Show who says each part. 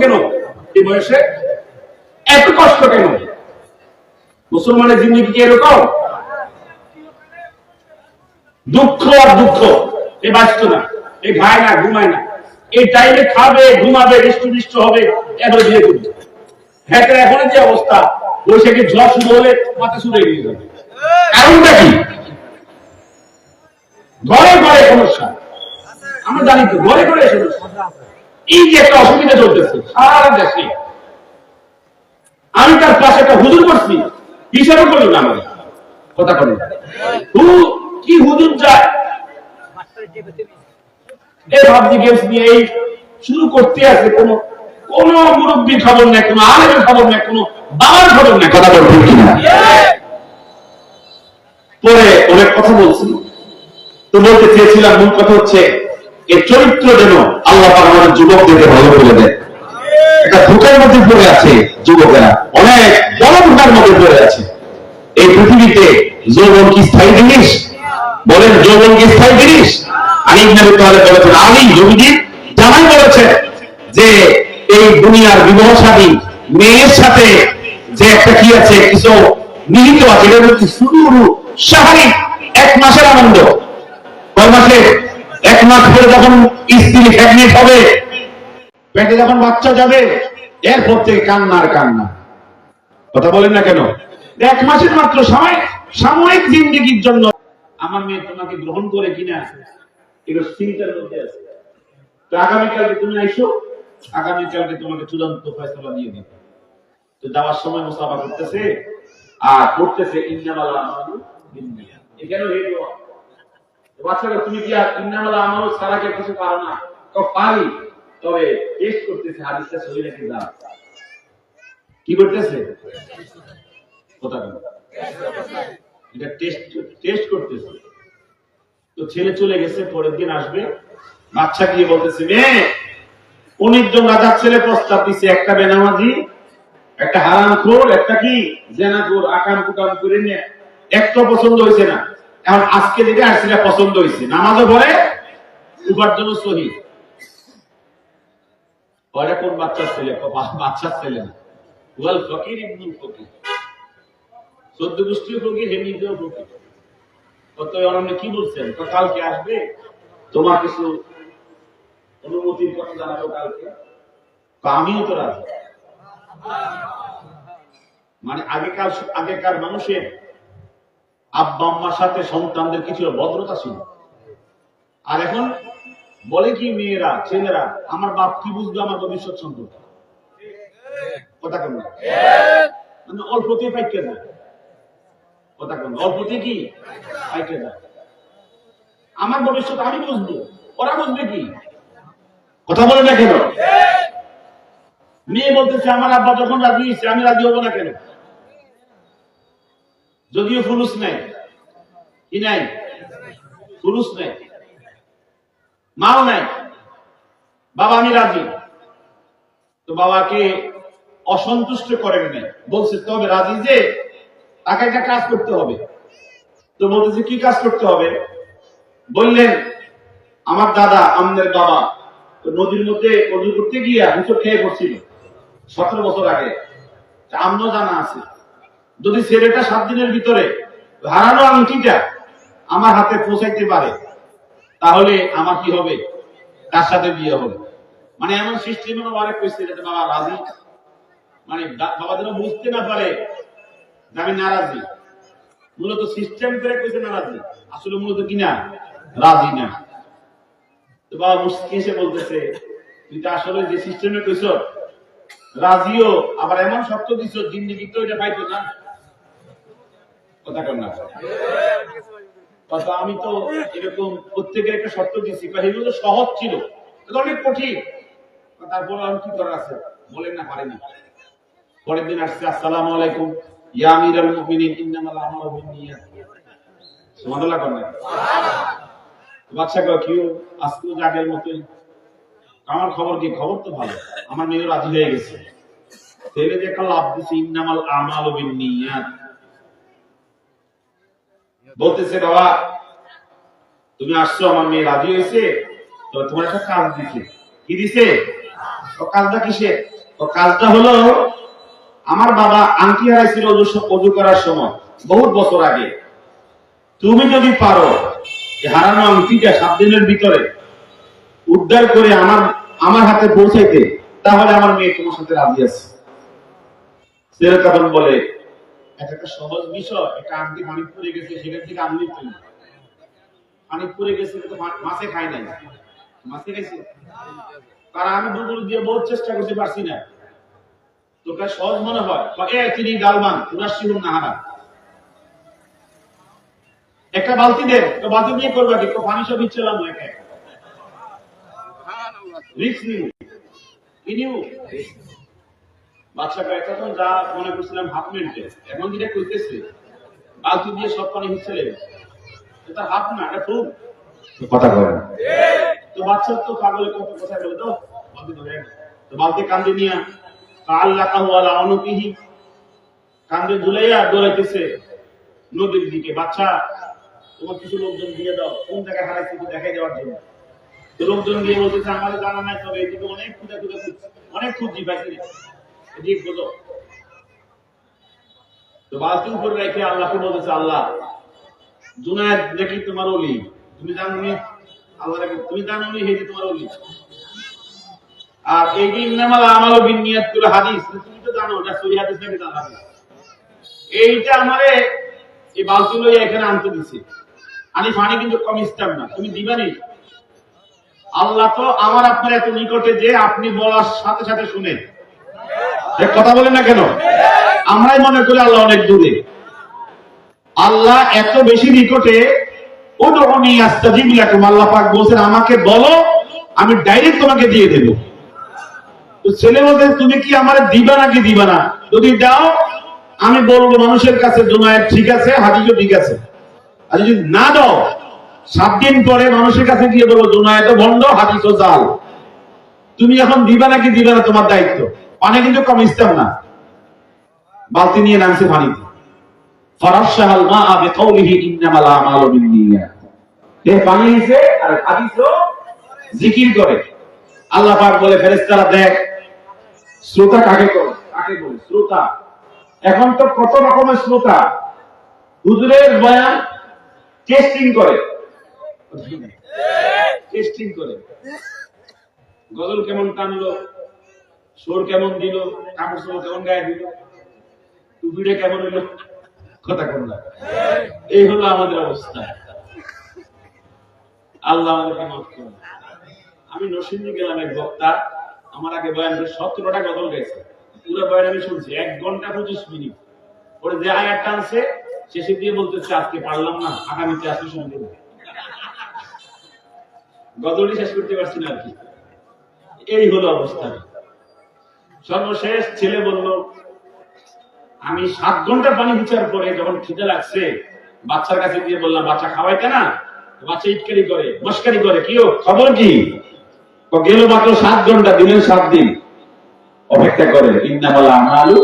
Speaker 1: কেন? এই বয়সে? এত কষ্ট কেন? মুসলমানের জিন্দগি কি এরকম? দুঃখ আর দুঃখ। এ বাঁচত না, এ খায় না, ঘুমায় না। এই টাইমে খাবে, ঘুমাবে বৃষ্টি হবে এবারে বিয়ে করবে। হ্যাঁ এখন যে অবস্থা? বৈশাখী ঝড় শুরু হলে মাথা শুরু হয়ে যাবে কারণটা কি? ঘরে ঘরে সমস্যা। আমরা জানি তো, ঘরে ঘরে সমস্যা। এই যে একটা অসুবিধা চলতেছে সারা দেশে। আমি তার একটা হুজুর করছি হিসাবে করল না আমাদের কথা বলি হু কি হুজুর যায়? এই ভাবজি গেমস নিয়ে এই শুরু করতে আছে কোন কোন মুরব্বীর খবর নেই কোন আলেমের খবর নেই কোন বাবার খবর নেই। কথা কিনা? পরে অনেক কথা বলছি। তো বলতে চেয়েছিলাম মূল কথা হচ্ছে এর চরিত্র যেন আল্লাহ আমাদের যুবকদেরকে ভালো করে দেয় একটা ধোকার মধ্যে পড়ে আছে যুবকেরা। অনেক বড় ধোকার মধ্যে পড়ে আছে। এই পৃথিবীতে যৌবন কি স্থায়ী জিনিস? বলেন, যৌবন কি স্থায়ী জিনিস? আলী ইবনে তাহলে বলেছেন, আলী জমিদি জামাই বলেছে যে এই দুনিয়ার বিবাহ শাদী মেয়ের সাথে যে একটা কি আছে, কিছু নিহিত আছে, এটা হচ্ছে শুরু সাহারি এক মাসের আনন্দ। কয় মাসে এক মাস পরে যখন স্ত্রী প্রেগনেন্ট হবে, পেটে যখন বাচ্চা যাবে, এরপর থেকে কান্না আর কান্না কথা বলেন না কেন এক মাসের মাত্র সময়, সাময়িক জিন্দিগির জন্য আমার মেয়ে তোমাকে গ্রহণ করে কিনা এগুলো চিন্তার মধ্যে আছে তো আগামীকালকে তুমি আইসো, আগামীকালকে তোমাকে চূড়ান্ত ফয়সলা দিয়ে দিব তো যাওয়ার সময় মুসাফা করতেছে, আর করতেছে বিন্নিয়াত। এখানেও। তো বাচ্চারা তুমি কি আর ইন্নামালা ছাড়া কি পারো না? তো পারি। তবে করতেছে, হাদিসটা সহি নাকি যা কি করতেছে? কথা এটা টেস্ট টেস্ট করতেছে। তো ছেলে চলে গেছে, পরের দিন আসবে। বাচ্চা গিয়ে বলতেছে, মেয়ে উনিশ জন রাজার ছেলে প্রস্তাব দিছে, একটা বেনামাজি, একটা হারাম খোর একটা কি? জেনা খোর আকাম কুকাম করে নিয়ে একটা পছন্দ হয়েছে না। এখন আজকে যেটা আর সেটা পছন্দ হয়েছে নামাজও পড়ে উপার্জন সহি। পরে কোন বাচ্চার ছেলে? বাচ্চার ছেলে না। ওয়াল ফকির ইবনুল ফকির। চোদ্দ ফকির, হে নিজেও ফকির। কত কি বলছেন? তো কালকে আসবে। তোমার কিছু অনুমতির কথা জানাব কালকে। আমিও তো রাজি। মানে আগেকার আগেকার মানুষের আব্বা আম্মার সাথে সন্তানদের কিছু ভদ্রতা ছিল। আর এখন বলে কি মেয়েরা, ছেলেরা, আমার বাপ কি বুঝবে আমার ভবিষ্যৎ সম্পর্কে? মানে আমার ভবিষ্যৎ আমি ওরা কি? কথা বলে না কেন? মেয়ে বলতেছে, আমার আব্বা যখন রাজি আমি রাজি হব না কেন? যদিও ফুলুস নাই। কি নাই? ফুলুস নাই। মাও নাই। বাবা আমি রাজি। তো বাবাকে অসন্তুষ্ট করেন নাই। বলছে, তবে রাজি যে, তাকে একটা কাজ করতে হবে। তো বলতেছে, কি কাজ করতে হবে? বললেন, আমার দাদা, আমাদের বাবা নদীর মধ্যে অজু করতে গিয়ে হুঁচো খেয়ে পড়ছিল সতেরো বছর আগে। তা আমরাও জানা আছে। যদি ছেলেটা সাত দিনের ভিতরে হারানো আংটিটা আমার হাতে পৌঁছাইতে পারে, তাহলে আমার কি হবে? তার সাথে বিয়ে হবে? মানে এমন সিস্টেম আরেক কইছে যাতে বাবা রাজি। মানে বাবা যেন বুঝতে না পারে যে আমি নারাজি। মূলত সিস্টেম করে কইছে নারাজি। আসলে মূলত কি না? রাজি না। তো বাবা মুসকি এসে বলতেছে, তুই তো আসলে যে সিস্টেমে কইছ, রাজিও, আবার এমন শর্ত দিছ জিন্দিগি তো এটা পাইতো না। কথা না। আমি তো এরকম প্রত্যেকের একটা শর্ত বা এগুলো সহজ ছিল। অনেক কঠিন। তারপর আমি কি করার আছে? বলেন না, পারেনি। পরের দিন আসছে, আসসালামু আলাইকুম। ইন্নামাল আমালু বিন্নিয়াত। সুবহানাল্লাহ কর না। বাচ্চা কয় কি আজকে আগের মতোই? আমার খবর কি? খবর তো ভালো। আমার মেয়ে রাজি হয়ে গেছে। ছেলে যে একটা লাভ দিছে, ইন্নামাল আমালু বিন্নিয়াত। বলতেছে, বাবা, তুমি আসছো, আমার মেয়ে রাজি হয়েছে তবে তোমার একটা কাজ দিছে। কি দিছে? তো কাজটা কিসের তো কাজটা হলো, আমার বাবা আংটি হারাইছিল অজু করার সময়, বহুত বছর আগে। তুমি যদি পারো হারানো আংটিটা সাত দিনের ভিতরে উদ্ধার করে আমার আমার হাতে পৌঁছাইতে, তাহলে আমার মেয়ে তোমার সাথে রাজি আছে। সেরা বলে এটা একটা সহজ বিষয়। একটা আংটি পানি পড়ে গেছে, সেখান থেকে আমি তুলি পানি পড়ে গেছে মাছে খাই নাই। মাছে খাইছে? কারণ আমি দুপুর দিয়ে বহুত চেষ্টা করতে পারছি না। তোকে সহজ মনে হয়। তিনি গালমান উনাশি নাহারা। একটা বালতি দেন তো বালতি নিয়ে করবা কি? পানি সব ইচ্ছালাম একা। রিক্স নিউ এখন যা মনে করছিলাম হাফ মিনিটে এখন যেটা করতেছে বালতি দিয়ে সব পানি এটা হাফ না এটা ফুল কথা বলেন। তো বাচ্চা তো পাগলে কত কথা বলে তো? বালতি ধরে তো বালতি কান্দে নিয়ে কাল লাকা ওয়ালা অনপিহি কান্দে ঝুলাইয়া দৌড়াইতেছে নদীর দিকে। বাচ্চা তোমার কিছু লোকজন দিয়ে দাও কোন জায়গায় হারাইছে একটু দেখাই দেওয়ার জন্য। লোকজন দিয়ে বলতেছে আমাদের জানা নাই তবে এদিকে অনেক খুঁজে খুঁজে অনেক পাইছি। না। আল্লাহ তো এইটা আমারে এই এখানে আনতে দিছে। আমি কিন্তু কম না, তুমি দিবানি? আল্লাহ তো আমার আপনার এত নিকটে যে আপনি বলার সাথে সাথে শুনে এ কথা বলেন না কেন? আমরাই মনে করি আল্লাহ অনেক দূরে। আল্লাহ এত বেশি নিকটে যখন আস্তাজিব আল্লাহ পাক আমাকে বলো, আমি ডাইরেক্ট তোমাকে দিয়ে দেব। তো ছেলে বলতে তুমি কি আমার দিবা নাকি দিবা না? যদি দাও, আমি বলব, মানুষের কাছে ঠিক আছে, হাদিসও ঠিক আছে। আর যদি না দাও, সাত দিন পরে মানুষের কাছে গিয়ে বলব জুনায়েদ ভণ্ড হাদিসও জাল। তুমি এখন দিবা নাকি দিবা না তোমার দায়িত্ব? পানি কিন্তু না। বালতি নিয়ে নামছে মা আবে আমালু বিন্নিয়াত। দেহ পানি আর জিকির করে। আল্লাহ পাক বলে, ফেরেশতারা দেখ, শ্রোতা কাকে কাকে বলে? শ্রোতা। এখন তো কত রকমের শ্রোতা। হুজুরের বয়ান টেস্টিং করে। টেস্টিং করে। গজল কেমন টানলো? সুর কেমন দিল, কাপড় চোপড় কেমন গায়ে দিল, টুপিটা কেমন হলো কথা কোন না। এই হলো আমাদের অবস্থা। আল্লাহ আমাদেরকে মাফ করুন। আমি নরসিংদী গেলাম এক বক্তা, আমার আগে বয়ান সতেরোটা গজল গেছে পুরো বয়ান আমি শুনছি, এক ঘণ্টা পঁচিশ মিনিট। ওরে যে আয়াত টানছে শেষে দিয়ে বলতেছে, আজকে পারলাম না, আগামীতে আসলে শুনে দেবো গজলটি শেষ করতে পারছি না আর কি। এই হলো অবস্থা। সর্বশেষ ছেলে বলল, আমি সাত ঘণ্টা পানি বিচার পরে যখন খিদে লাগছে, বাচ্চার কাছে গিয়ে বললাম, বাচ্চা খাওয়াইতে না বাচ্চা ইটকারি করে মস্কারি করে, কি ও, খবর কি গেল মাত্র সাত ঘণ্টা, দিনের সাত দিন অপেক্ষা করে ইন্দামালা আমালু।